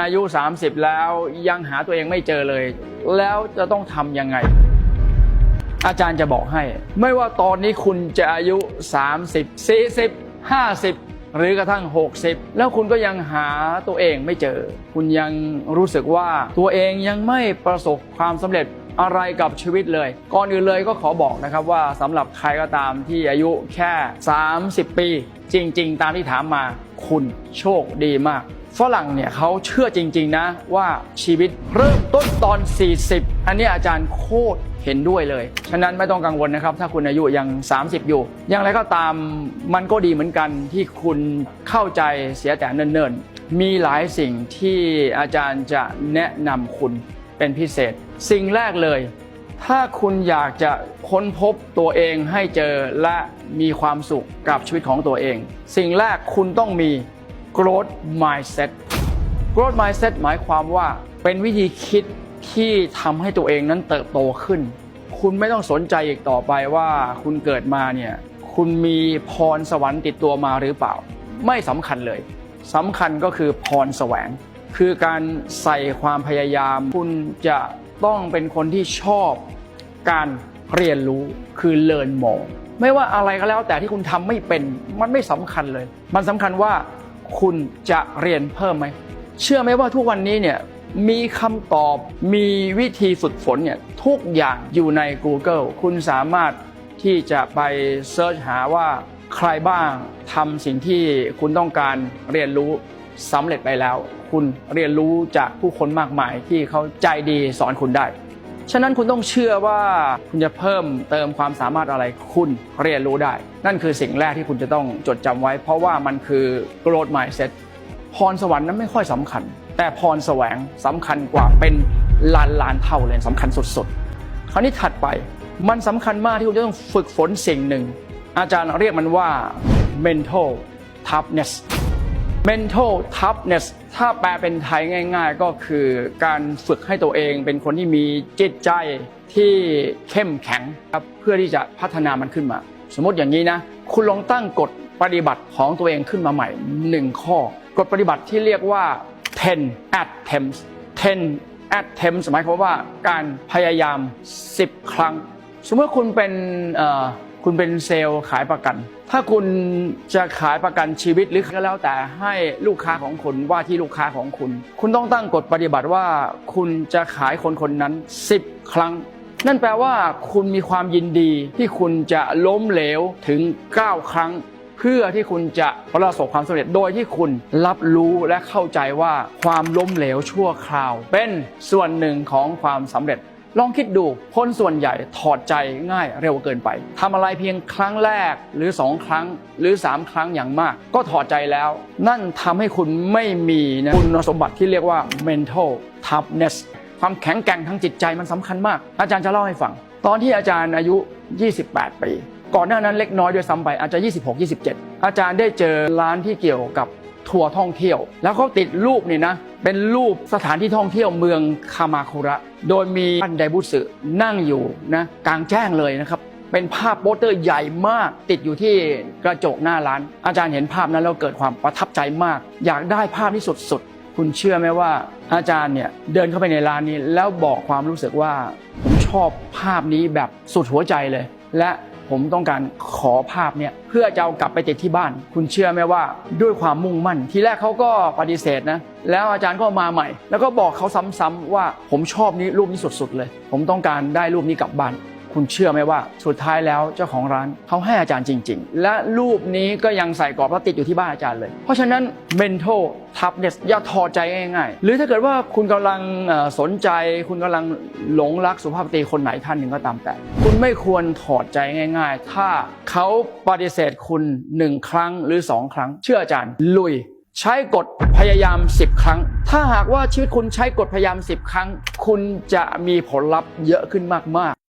อายุ 30 แล้วยังหาตัวเองไม่เจอเลย แล้วจะต้องทำยังไง อาจารย์จะบอกให้ ไม่ว่าตอนนี้คุณจะอายุ 30 40 50 หรือกระทั่ง 60 แล้วคุณก็ยังหาตัวเองไม่เจอ คุณยังรู้สึกว่าตัวเองยังไม่ประสบความสำเร็จอะไรกับชีวิตเลย ก่อนอื่นเลยก็ขอบอกนะครับว่าสำหรับใครก็ตามที่อายุแค่ 30 ปี จริง ๆ ตามที่ถามมา คุณโชคดีมาก ฝรั่งเนี่ยเขาเชื่อจริง ๆ นะว่าชีวิตเริ่มต้นตอน 40 อันนี้อาจารย์โคตรเห็นด้วยเลย ฉะนั้นไม่ต้องกังวลนะครับ ถ้าคุณอายุยัง 30 อยู่ อย่างไรก็ตามมันก็ดีเหมือนกันที่คุณเข้าใจเสียแต่เนิ่นๆ มีหลายสิ่งที่อาจารย์จะแนะนำคุณเป็นพิเศษ สิ่งแรกเลย ถ้าคุณอยากจะค้นพบตัวเองให้เจอและมีความสุขกับชีวิตของตัวเอง สิ่งแรกคุณต้องมี growth mindset growth mindset หมายความว่าเป็นวิธีคิดที่ทำให้ตัวเองนั้นเติบโตขึ้น คุณไม่ต้องสนใจอีกต่อไปว่าคุณเกิดมาเนี่ยคุณมีพรสวรรค์ติดตัวมาหรือเปล่า ไม่สำคัญเลยสำคัญก็คือพรแสวง คือการใส่ความพยายาม คุณจะต้องเป็นคนที่ชอบการเรียนรู้คือ learn more ไม่ว่าอะไรก็แล้วแต่ที่คุณทำไม่เป็นมันไม่สำคัญเลย มันสำคัญว่า คุณจะเรียนเพิ่มไหม เชื่อไหมว่าทุกวันนี้เนี่ยมีคำตอบมีวิธีฝึกฝนเนี่ยทุกอย่างอยู่ใน Google คุณสามารถที่จะไปเซิร์ชหาว่าใครบ้างทำสิ่งที่คุณต้องการเรียนรู้สำเร็จไปแล้ว คุณเรียนรู้จากผู้คนมากมายที่เขาใจดีสอนคุณได้ ฉะนั้นคุณต้องเชื่อว่าคุณจะเพิ่มเติมความสามารถอะไรคุณเรียนรู้ได้ นั่นคือสิ่งแรกที่คุณจะต้องจดจำไว้ เพราะว่ามันคือ growth mindset พรสวรรค์นั้นไม่ค่อยสำคัญ แต่พรแสวงสำคัญกว่าเป็นล้านล้านเท่าเลยสำคัญสุดๆ คราวนี้ถัดไปมันสำคัญมากที่คุณจะต้องฝึกฝนสิ่งหนึ่ง อาจารย์เรียกมันว่า mental toughness mental toughness ถ้าแปลเป็นไทยง่าย ๆ ก็คือการฝึกให้ตัวเองเป็นคนที่มีจิตใจที่เข้มแข็งครับเพื่อที่จะพัฒนามันขึ้นมา สมมติอย่างนี้นะ คุณลองตั้งกฎปฏิบัติของตัวเองขึ้นมาใหม่หนึ่งข้อกฎปฏิบัติที่เรียกว่า10 attempts 10 attempts หมายความว่าการพยายาม 10 ครั้ง สมมติคุณเป็น คุณเป็นเซลล์ขายประกัน ถ้าคุณจะขายประกันชีวิตหรือก็แล้วแต่ให้ลูกค้าของคุณว่าที่ลูกค้าของคุณ คุณต้องตั้งกฎปฏิบัติว่าคุณจะขายคนคนนั้น 10 ครั้ง นั่นแปลว่าคุณมีความยินดีที่คุณจะล้มเหลวถึง 9 ครั้ง เพื่อที่คุณจะประสบความสำเร็จโดยที่คุณรับรู้และเข้าใจว่าความล้มเหลวชั่วคราว เป็นส่วนหนึ่งของความสำเร็จ ลองคิดดูคนส่วนใหญ่ถอดใจง่ายเร็วเกินไปทำอะไรเพียงครั้งแรกหรือสองครั้งหรือสามครั้งอย่างมาก ก็ถอดใจแล้ว นั่นทำให้คุณไม่มีนะคุณสมบัติที่เรียกว่า mental toughness ความแข็งแกร่งทางจิตใจมันสำคัญมาก อาจารย์จะเล่าให้ฟัง ตอนที่อาจารย์อายุ 28 ปี ก่อนหน้านั้นเล็กน้อยด้วยซ้ำไปอาจจะ 26 27 อาจารย์ได้เจอร้านที่เกี่ยวกับ ทัวร์ท่องเที่ยว แล้วเขาติดรูปนี่นะ เป็นรูปสถานที่ท่องเที่ยวเมืองคามาคุระ โดยมีท่านไดบุสึนั่งอยู่นะกลางแจ้งเลยนะครับเป็นภาพโปสเตอร์ใหญ่มากติดอยู่ที่กระจกหน้าร้าน อาจารย์เห็นภาพนั้นแล้วเกิดความประทับใจมาก อยากได้ภาพที่สุดๆ คุณเชื่อไหมว่า อาจารย์เนี่ยเดินเข้าไปในร้านนี้ แล้วบอกความรู้สึกว่าผมชอบภาพนี้แบบสุดหัวใจเลย และ ผมต้องการขอภาพเนี่ยเพื่อจะเอากลับไปติดที่บ้าน คุณเชื่อไหมว่าด้วยความมุ่งมั่น ทีแรกเขาก็ปฏิเสธนะแล้วอาจารย์ก็มาใหม่ แล้วก็บอกเขาซ้ำๆว่าผมชอบนี้รูปนี้สุดๆเลย ผมต้องการได้รูปนี้กลับบ้าน คุณเชื่อไหมว่าสุดท้ายแล้วเจ้าของร้านเขาให้อาจารย์จริง ๆ และรูปนี้ก็ยังใส่กรอบแล้วติดอยู่ที่บ้านอาจารย์เลย เพราะฉะนั้น mental toughness อย่าถอดใจง่ายๆ หรือถ้าเกิดว่าคุณกำลังสนใจ คุณกำลังหลงรักสุภาพสตรีคนไหนท่านหนึ่งก็ตามแต่ คุณไม่ควรถอดใจง่าย ๆ ถ้าเขาปฏิเสธคุณหนึ่งครั้งหรือสองครั้ง เชื่ออาจารย์ ลุย ใช้กฎพยายาม 10 ครั้ง ถ้าหากว่าชีวิตคุณใช้กฎพยายาม 10 ครั้ง คุณจะมีผลลัพธ์เยอะขึ้นมากๆ